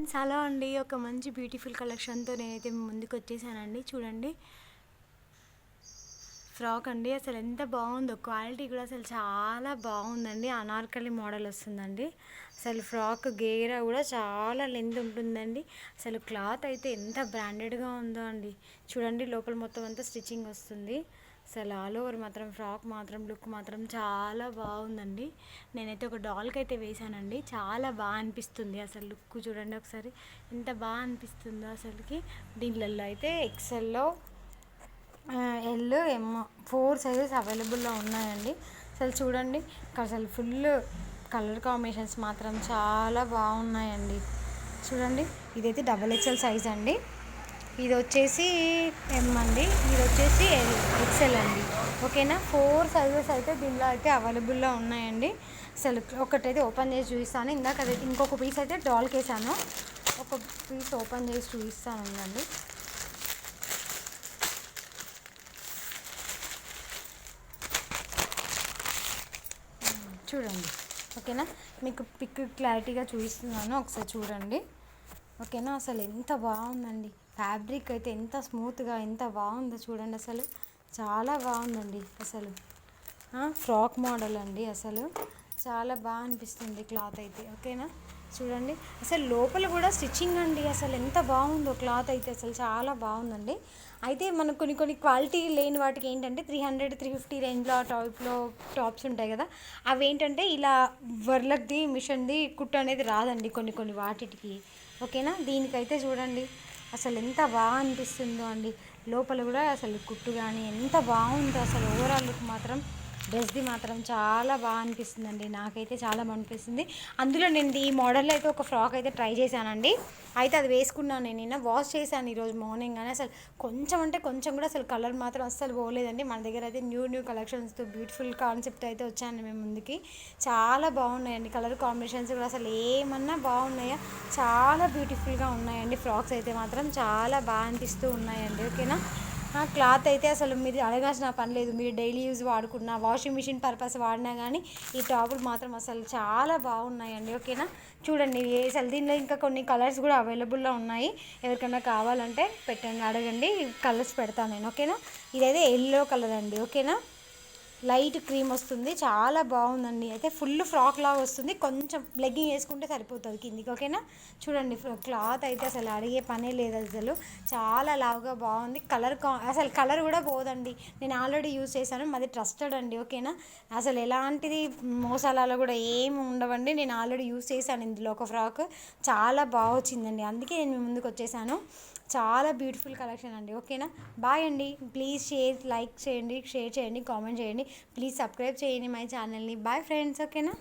Friends hello అండి ఒక మంచి బ్యూటిఫుల్ కలెక్షన్తో నేనైతే ముందుకు వచ్చేసానండి చూడండి. ఫ్రాక్ అండి అసలు ఎంత బాగుందో క్వాలిటీ కూడా అసలు చాలా బాగుందండి. అనార్కలి మోడల్ వస్తుందండి. అసలు ఫ్రాక్ గేర కూడా చాలా లెంత్ ఉంటుందండి. అసలు క్లాత్ అయితే ఎంత బ్రాండెడ్గా ఉందో అండి. చూడండి లోపల మొత్తం అంతా స్టిచ్చింగ్ వస్తుంది. అసలు ఆల్ ఓవర్ మాత్రం ఫ్రాక్ మాత్రం లుక్ మాత్రం చాలా బాగుందండి. నేనైతే ఒక డాల్కి అయితే వేసానండి చాలా బాగా అనిపిస్తుంది అసలు లుక్ చూడండి ఒకసారి. ఎంత బాగా అనిపిస్తుందో అసలుకి. దీనిలలో అయితే ఎక్సెల్లో ఎల్ ఎమ్ ఫోర్ సైజెస్ అవైలబుల్లో ఉన్నాయండి. అసలు చూడండి అసలు ఫుల్ కలర్ కాంబినేషన్స్ మాత్రం చాలా బాగున్నాయండి. చూడండి ఇదైతే డబల్ ఎక్సెల్ సైజ్ అండి. ఇది వచ్చేసి ఎం అండి ఇది వచ్చేసి ఎల్ ఎక్సెల్ అండి. ఓకేనా? ఫోర్ సైజెస్ అయితే దీనిలో అయితే అవైలబుల్లో ఉన్నాయండి. అసలు ఒకటైతే ఓపెన్ చేసి చూపిస్తాను. ఇందాక అదే ఇంకొక పీస్ అయితే డాల్కి వేసాను ఒక పీస్ ఓపెన్ చేసి చూపిస్తాను ఉందండి చూడండి. ఓకేనా? మీకు పిక్ క్లారిటీగా చూపిస్తున్నాను. ఒకసారి చూడండి. ఓకేనా? అసలు ఎంత బాగుందండి. ఫ్యాబ్రిక్ అయితే ఎంత స్మూత్గా ఎంత బాగుందో చూడండి అసలు. చాలా బాగుందండి అసలు. ఫ్రాక్ మోడల్ అండి అసలు. చాలా బాగా అనిపిస్తుంది క్లాత్ అయితే ఓకేనా? చూడండి. అసలు లోపల కూడా స్టిచ్చింగ్ అండి అసలు ఎంత బాగుందో క్లాత్ అయితే అసలు చాలా బాగుందండి. అయితే మనకు కొన్ని కొన్ని క్వాలిటీ లేని వాటికి ఏంటంటే త్రీ హండ్రెడ్ త్రీ ఫిఫ్టీ రేంజ్లో టైప్లో టాప్స్ ఉంటాయి కదా. అవి ఏంటంటే ఇలా వర్లక్ది మిషన్ది కుట్టు అనేది రాదండి కొన్ని కొన్ని వాటికి. ఓకేనా? దీనికైతే చూడండి. అసలు ఎంత బాగా అనిపిస్తుందో అండి. లోపల కూడా అసలు కుట్టు కానీ ఎంత బాగుందో అసలు ఓవరాల్ లుక్ మాత్రం డ్రెస్ది మాత్రం చాలా బాగా అనిపిస్తుందండి. నాకైతే చాలా బాగా అనిపిస్తుంది అందులో నేను ఈ మోడల్లో అయితే ఒక ఫ్రాక్ అయితే ట్రై చేశానండి. అయితే అది వేసుకున్నాను నేను. నిన్న వాష్ చేశాను ఈరోజు మార్నింగ్ కానీ అసలు కొంచెం అంటే కొంచెం కూడా అసలు కలర్ మాత్రం అస్సలు పోలేదండి. మన దగ్గర అయితే న్యూ న్యూ కలెక్షన్స్తో బ్యూటిఫుల్ కాన్సెప్ట్ అయితే వచ్చాను మేము ముందుకి. చాలా బాగున్నాయండి. కలర్ కాంబినేషన్స్ కూడా అసలు ఏమన్నా బాగున్నాయా? చాలా బ్యూటిఫుల్గా ఉన్నాయండి. ఫ్రాక్స్ అయితే మాత్రం చాలా బాగా అనిపిస్తూ ఉన్నాయండి. ఓకేనా? క్లాత్ అయితే అసలు మీరు అడగాల్సిన పని లేదు. మీరు డైలీ యూజ్ వాడుకున్న వాషింగ్ మిషన్ పర్పస్ వాడినా కానీ ఈ టాపులు మాత్రం అసలు చాలా బాగున్నాయండి. ఓకేనా? చూడండి అసలు దీనిలో ఇంకా కొన్ని కలర్స్ కూడా అవైలబుల్లో ఉన్నాయి. ఎవరికైనా కావాలంటే పెట్టండి అడగండి కలర్స్ పెడతాను నేను. ఓకేనా? ఇదైతే ఎల్లో కలర్ అండి. ఓకేనా? లైట్ క్రీమ్ వస్తుంది. చాలా బాగుందండి. అయితే ఫుల్ ఫ్రాక్ లాగా వస్తుంది. కొంచెం లెగ్గింగ్ వేసుకుంటే సరిపోతుంది కిందికి ఓకేనా? చూడండి క్లాత్ అయితే అసలు అడిగే పనే లేదు అసలు. చాలా లావుగా బాగుంది. కలర్ అసలు కలర్ కూడా పోదండి. నేను ఆల్రెడీ యూజ్ చేశాను. మాది ట్రస్టెడ్ అండి ఓకేనా? అసలు ఎలాంటిది మోసాలలో కూడా ఏమి ఉండవండి. నేను ఆల్రెడీ యూజ్ చేశాను ఇందులో ఒక ఫ్రాక్. చాలా బాగా వచ్చిందండి. అందుకే నేను మీ ముందుకు వచ్చేసాను. చాలా బ్యూటిఫుల్ కలెక్షన్ అండి ఓకేనా? బాయ్ అండి. ప్లీజ్ షేర్ లైక్ చేయండి షేర్ చేయండి కామెంట్ చేయండి. ప్లీజ్ సబ్స్క్రైబ్ చేయండి మై ఛానల్ని బాయ్ ఫ్రెండ్స్ ఓకేనా